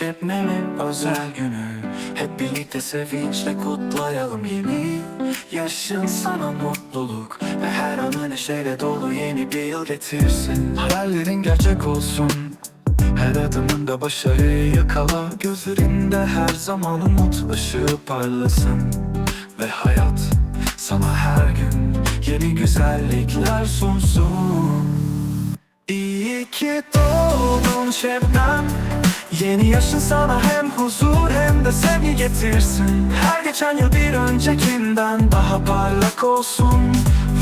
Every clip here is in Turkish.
Şebnem'in özel günü? Hep birlikte sevinçle kutlayalım yeni. Yaşın sana mutluluk Ve her anı neşeyle dolu yeni bir yıl getirsin. Hayallerin gerçek olsun. Her adımında başarıyı yakala. Gözlerinde her zaman umut ışığı parlasın. Ve hayat sana her gün yeni güzellikler sunsun. İyi ki doğdun Şebnem Yeni yaşın sana hem huzur hem de sevgi getirsin. Her geçen yıl bir öncekinden daha parlak olsun.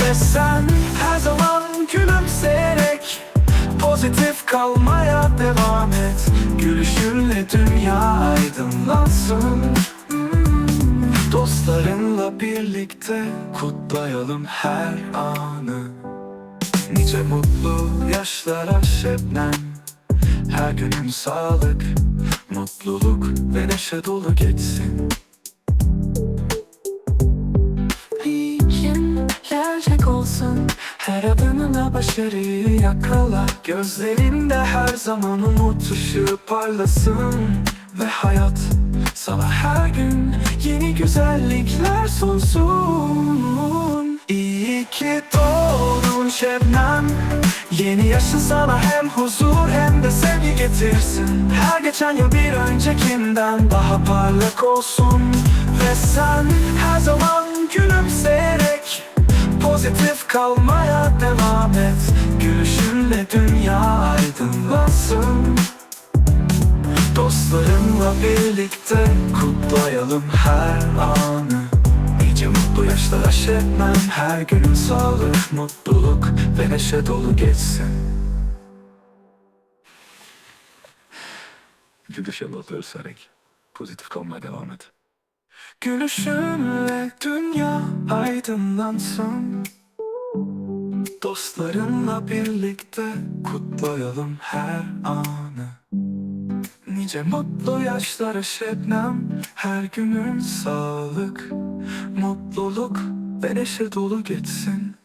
Ve sen her zaman gülümseyerek Pozitif kalmaya devam et. Gülüşünle dünya aydınlansın. Dostlarınla birlikte kutlayalım her anı. Nice mutlu yaşlara Şebnem Her günün sağlık, mutluluk ve neşe dolu geçsin. Gün gerçek olsun Her adımına başarıyı yakala. Gözlerinde her zaman umut ışığı parlasın Ve hayat sana her gün yeni güzellikler sunsun. İyi ki Şebnem Yeni yaşın sana hem huzur hem de sevgi getirsin. Her geçen yıl bir öncekinden daha parlak olsun. Ve sen her zaman gülümseyerek Pozitif kalmaya devam et. Gülüşünle dünya aydınlansın. Dostlarımla birlikte kutlayalım her anı Nice mutlu yaşlara Şebnem Her günün sağlık, mutluluk ve neşe dolu geçsin. Gülüşe bakıyorsarak pozitif kalmaya devam et. Gülüşünle dünya aydınlansın. Dostlarınla birlikte kutlayalım her anı Nice mutlu yaşlara Şebnem. Her günün sağlık, mutluluk ve neşe dolu geçsin